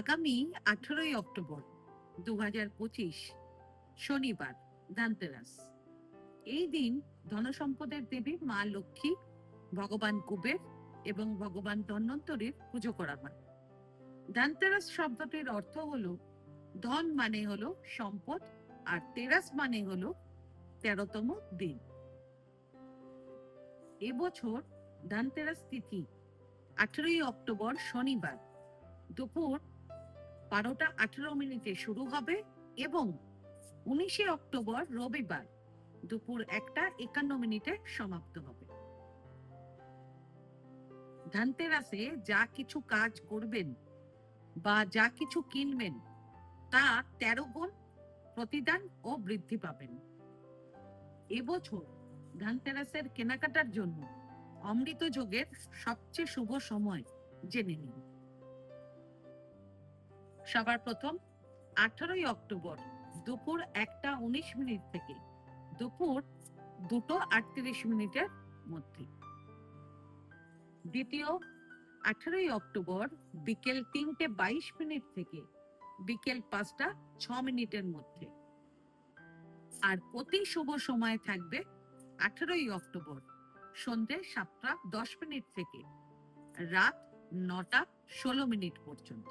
আগামী আঠেরোই অক্টোবর দু হাজার পঁচিশ শনিবার ধানতেরাস। এই দিন ধনসম্পদের দেবী মা লক্ষ্মী, ভগবান কুবের এবং ভগবান ধন্বন্তরীর পুজো করা হয়। ধানতেরাস শব্দটির অর্থ হলো, ধন মানে হলো সম্পদ আর তেরাস মানে হলো তেরোতম দিন। এবছর ধানতেরাস তিথি, আঠেরোই অক্টোবর শনিবার, দুপুর বারোটা আঠেরো মিনিটে শুরু হবে এবং উনিশে অক্টোবর রবিবার দুপুর একটা একান্ন মিনিটে সমাপ্ত হবে। ধানতেরাসে যা কিছু কাজ করবেন বা যা কিছু কিনবেন, তা তেরো গুণ প্রতিদান ও বৃদ্ধি পাবেন। এবছর ধানতেরাসের কেনাকাটার জন্য অমৃত যোগের সবচেয়ে শুভ সময় জেনে নিন। সবার প্রথম আঠারোই অক্টোবর দুপুর একটা উনিশ মিনিট থেকে, দুপুর দুটো আটত্রিশ মিনিটের মধ্যে। দ্বিতীয় আঠারোই অক্টোবর বিকেল তিনটে বাইশ মিনিট থেকে, বিকেল পাঁচটা ছ মিনিটের মধ্যে। আর অতি শুভ সময় থাকবে আঠারোই অক্টোবর সন্ধে সাতটা দশ মিনিট থেকে, রাত নটা ষোলো মিনিট পর্যন্ত।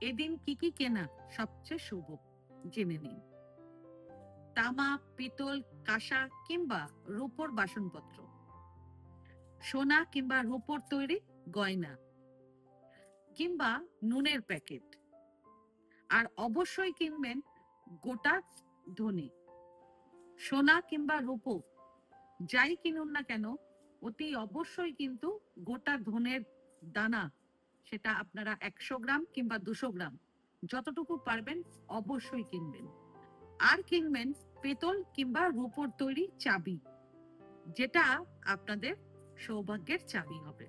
এদিন কি কি কেনা সবচেয়ে শুভ? জেনে নিন। তামা, পিতল, কাঁসা কিংবা রূপোর বাসনপত্র। সোনা কিংবা রূপোর তৈরি গয়না কিংবা নুনের প্যাকেট। আর অবশ্যই কিনবেন গোটা ধনে। সোনা কিংবা রূপো, যাই কিনুন না কেন, অতি অবশ্যই কিন্তু গোটা ধনের দানা সেটা আপনারা একশো গ্রাম কিংবা দুশো গ্রাম, যতটুকু পারবেন অবশ্যই কিনবেন। আর কিনবেন পেতল কিংবা রূপোর তৈরি চাবি, যেটা আপনাদের সৌভাগ্যের চাবি হবে।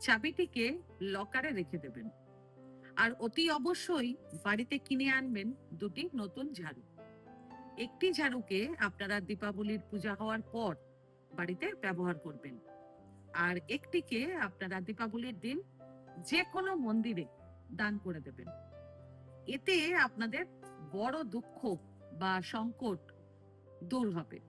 চাবিটিকে লকারে রেখে দেবেন। আর অতি অবশ্যই বাড়িতে কিনে আনবেন দুটি নতুন ঝাড়ু। একটি ঝাড়ুকে আপনারা দীপাবলির পূজা হওয়ার পর বাড়িতে ব্যবহার করবেন। আর একটিকে আপনারা দীপাবলির দিন যে কোনো মন্দিরে দান করে দেবেন। এতে আপনাদের বড় দুঃখ বা সংকট দূর হবে।